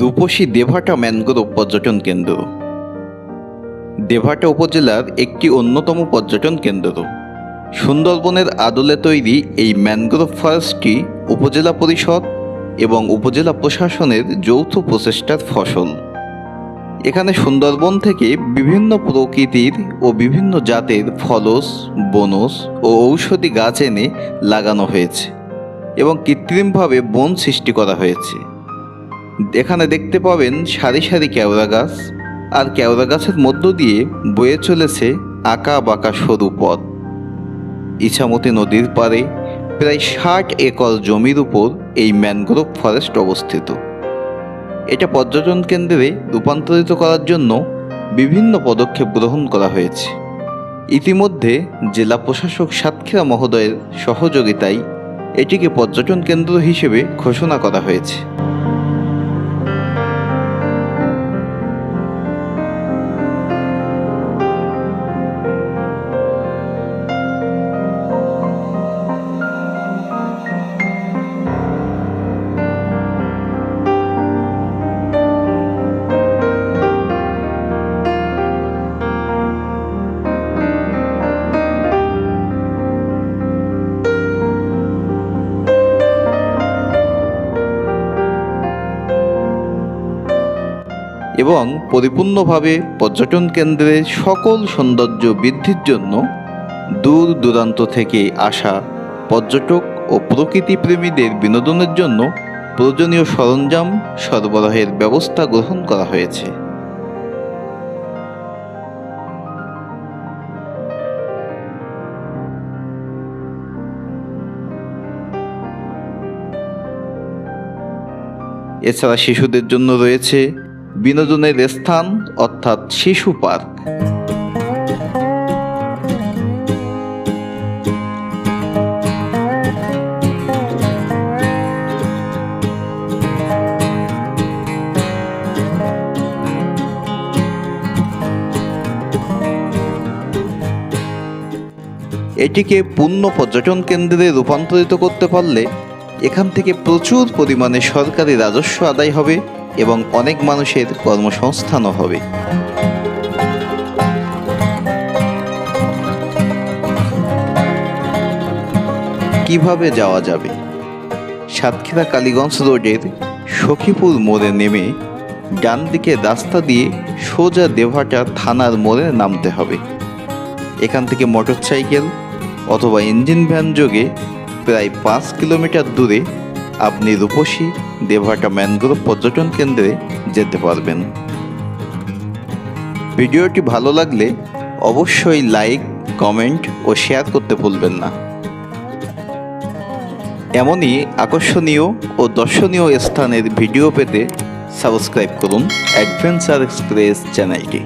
রূপসী দেভাটা mangrove পর্যটন কেন্দ্র। দেভাটা উপজেলার একটি অন্যতম পর্যটন কেন্দ্র। সুন্দরবনের আদলে তৈরি এই ম্যানগ্রোভ ফরেস্টটি উপজেলা পরিষদ এবং উপজেলা প্রশাসনের যৌথ প্রচেষ্টার ফসল। এখানে সুন্দরবন থেকে বিভিন্ন প্রকৃতির ও বিভিন্ন জাতের ফলস, বনস ও ঔষধি গাছ এনে লাগানো হয়েছে এবং কৃত্রিমভাবে বন সৃষ্টি করা হয়েছে। এখানে দেখতে পাবেন সারি সারি কেওড়া গাছ, আর কেওড়া গাছের মধ্য দিয়ে বয়ে চলেছে আঁকা বাঁকা সরু পথ। ইছামতি নদীর পাড়ে প্রায় ষাট একর জমির উপর এই ম্যানগ্রোভ ফরেস্ট অবস্থিত। এটা পর্যটন কেন্দ্রে রূপান্তরিত করার জন্য বিভিন্ন পদক্ষেপ গ্রহণ করা হয়েছে। ইতিমধ্যে জেলা প্রশাসক সাতক্ষীরা মহোদয়ের সহযোগিতায় এটিকে পর্যটন কেন্দ্র হিসেবে ঘোষণা করা হয়েছে। এবং পরিপূর্ণভাবে পর্যটন কেন্দ্রের সকল সৌন্দর্য বৃদ্ধির জন্য দূর দূরান্ত থেকে আসা পর্যটক ও প্রকৃতিপ্রেমীদের বিনোদনের জন্য প্রয়োজনীয় সরঞ্জাম সরবরাহের ব্যবস্থা গ্রহণ করা হয়েছে। এছাড়া শিশুদের জন্য রয়েছে বিনোদনের স্থান অর্থাৎ শিশু পার্ক। এটিকে পূর্ণ পর্যটন কেন্দ্রে রূপান্তরিত করতে পারলে এখান থেকে প্রচুর পরিমাণে সরকারি রাজস্ব আদায় হবে। এবং অনেক মানুষের কর্মসংস্থানও হবে। কীভাবে যাওয়া যাবে? সাতক্ষীরা কালীগঞ্জ রোডের সখীপুর মোড়ে নেমে ডান দিকে রাস্তা দিয়ে সোজা দেভাটা থানার মোড়ে নামতে হবে। এখান থেকে মোটরসাইকেল অথবা ইঞ্জিন ভ্যান যোগে প্রায় পাঁচ কিলোমিটার দূরে আপনি রূপসী দেভাটা ম্যানগ্রোভ পর্যটন কেন্দ্রে যেতে পারবেন। ভিডিওটি ভালো লাগলে অবশ্যই লাইক, কমেন্ট ও শেয়ার করতে ভুলবেন না। এমনই আকর্ষণীয় ও দর্শনীয় স্থানের ভিডিও পেতে সাবস্ক্রাইব করুন অ্যাডভেঞ্চার এক্সপ্রেস চ্যানেলটি।